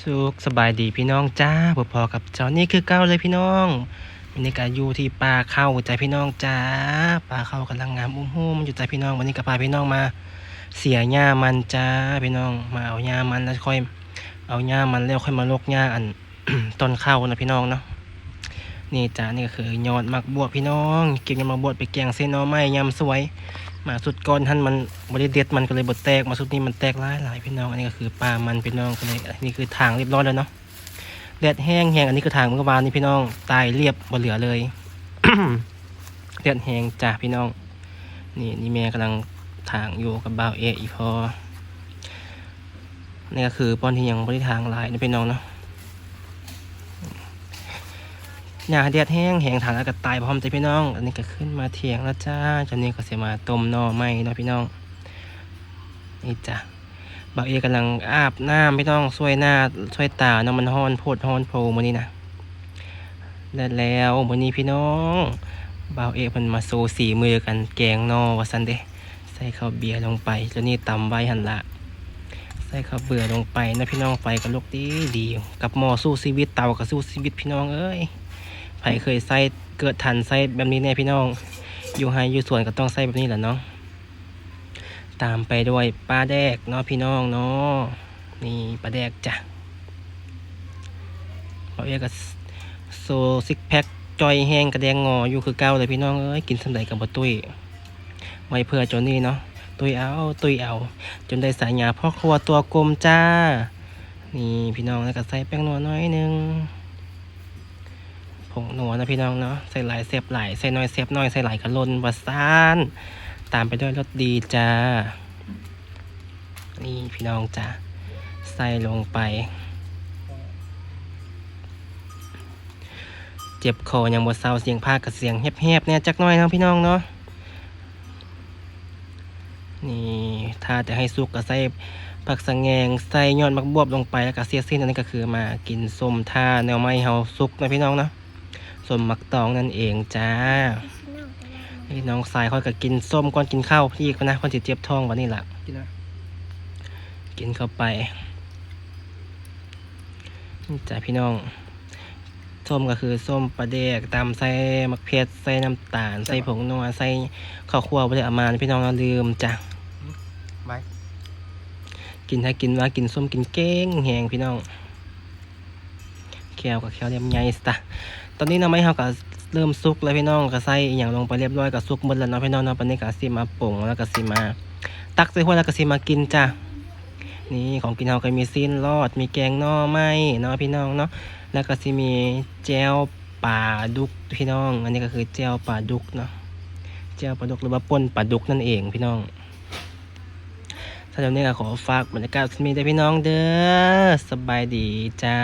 สุขสบายดีพี่น้องจ้าพอๆกับเจ้านี่คือเก้าเลยพี่น้องบรรยากาศอยู่ที่ป่าเข้าใจพี่น้องจ้าป่าเข้ากำลังงามอุ้มหูมันอยู่ใจพี่น้องวันนี้ก็พาพี่น้องมา เสียหญ้ามันจ้าพี่น้องมาเอาหญ้ามันแล้วค่อย เอาหญ้ามันแล้วค่อยมาลกหญ้าอันต้นข้าวนะพี่น้องเนาะนี่จ้านี่ก็คือยอดมักบวบพี่น้อง เก็บยอดมักบวบไปแกงเส้นน้อไม้ยำสวย มาสุดก้อนท่านมันบริเด็ดมันก็เลยบดแตกมาสุดนี้มันแตกหลายหลายพี่น้องอันนี้ก็คือปลามันพี่น้องก็เลยนนี้คือทางเรียบร้อยแล้วเนาะแดดแห้งแห้งอันนี้คือทางเมื่อวานนี้พี่น้องตายเรียบบนเหลือเลยแดดแห้งจ้าพี่น้อง นี่นี่แม่กำลังทางอยู่กับบ่าวเออีพอนี่ก็คือป้อนที่ยังบริทางหลายนะพี่น้องเนาะ หญ้าแดดแห้งแห้งทางแล้วก็ตายพร้อมใจพี่น้อง อันนี้ก็ขึ้นมาเถียงแล้วจ้าจนนี้ก็เสียมาต้มนอไม้เนาะพี่น้องนี่จ้ะบาวเอกำลังอาบน้ำพี่น้องช่วยหน้าช่วยตาเนาะมันฮ้อนโพดฮ้อนโพมื้อนี้นะและแล้วมื้อนี้พี่น้องบ่าวเอกมันมาโซสีมือกันแกงนอวะซันเดใส่ข้าวเบียร์ลงไปแล้วนี่ตำไว้หันละใส่ข้าวเบื่อลงไปนะพี่น้องไฟก็ลุกดีดีกับหมอสู้ชีวิตเตาก็สู้ชีวิตพี่น้องเอ้ย ไผเคยใส่เกิดทันใส่แบบนี้แน่พี่น้อง อยู่ไฮอยู่สวนก็ต้องใส่แบบนี้แหละเนาะ ตามไปด้วยปลาแดกเนาะพี่น้องเนาะ นี่ปลาแดกจ้ะเขาเรียกกับโซซิกแพ็คจอยแห้งกระแดงงออยู่คือเก้าเลยพี่น้องเอ้ยกินสำใดกับบะตุ้ยไว้เพื่อจนนี่เนาะตุยเอาตุยเอา จนได้สายหยาพ่อครัวตัวกลมจ้า นี่พี่น้องแล้วก็ใส่แป้งนัวน้อยหนึง ผงหนัวนะพี่น้องเนาะใส่หลายเสียบหลายใส่น้อยเสียบน้อยใส่หลายกระลนบะซานตามไปด้วยรสดีจ้า นี่พี่น้องจ้าใส่ลงไป เจ็บคอยังบ่เศร้าเสียงภาคกับเสียงแหบๆเนี่ยจักน่อยนะพี่น้องเนาะนี่ถ้าจะให้สุกก็ใส่ผักสะแงงใส่ยอดมักบวบลงไปแล้วก็เสียสิ้นอันนี้ก็คือมากินส้มท่าแนวไม้เฮาสุกนะพี่น้องเนาะ ส้มมักตองนั่นเองจ้านี่น้องสายค่อยก็กินส้มก่อนกินข้าวพี่ก็นะคนจิเจ็บท้องวันนี้แหละกินนะกินเข้าไปนี่จ้ะพี่น้องส้มก็คือส้มปลาเดกตามใส่มะเขือใส่น้ำตาลใส่ผงนัวใส่ข้าวคั่วไปเลยเอามาพี่น้องเราลืมจ้ะไม้กินให้กินว่ากินส้มกินเก้งแหงพี่น้อง แควกับแควเรียมใหญ่สตะตอนนี้น้ำไม้เขาก็เริ่มสุกแล้วพี่น้องก็ใส่อย่างลงไปเรียบร้อยก็สุกหมดแล้วเนาะพี่น้องเนาะปันนี้ก็สิมาปรุงแล้วก็สิมา ตักใส่หัวแล้วก็สิมากินจ้ะนี่ของกินเราก็มีซีนรอดมีแกงน่อไม้เนาะพี่น้องเนาะแล้วก็สิมีแจวป่าดุกพี่น้อง อันนี้ก็คือแจวป่าดุกเนาะแจวป่าดุกหรือว่าป่นป่าดุกนั่นเองพี่น้องถ้าเดี๋ยวนี้ก็ขอฝากบรรยากาศมีได้พี่น้องเด้อสบายดีจ้า